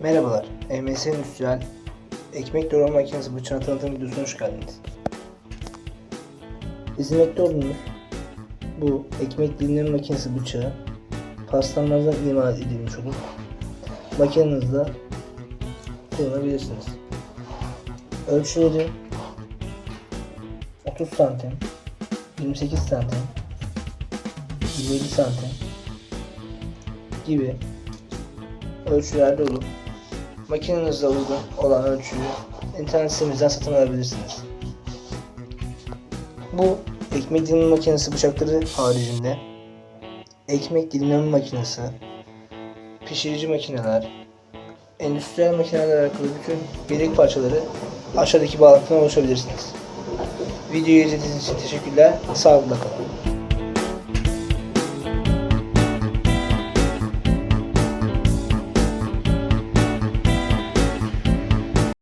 Merhabalar, EMS Endüstriyel Ekmek Doğrama Makinesi bıçağı tanıtım videosuna hoş geldiniz. İzlemekte olduğunuz bu ekmek dilimleme makinesi bıçağı paslanmazdan imal edilmiş olup makinenizde kullanabilirsiniz. Ölçüleri 30 santim, 28 santim, 27 santim gibi ölçülerde olup makinenize uygun olan ölçüyü internet sitemizden satın alabilirsiniz. Bu ekmek dilimleme makinesi bıçakları haricinde ekmek dilimleme makinesi, pişirici makineler, endüstriyel makinelerle alakalı bütün yedek parçaları aşağıdaki bağlantıdan ulaşabilirsiniz. Videoyu izlediğiniz için teşekkürler. Sağlıkla kalın.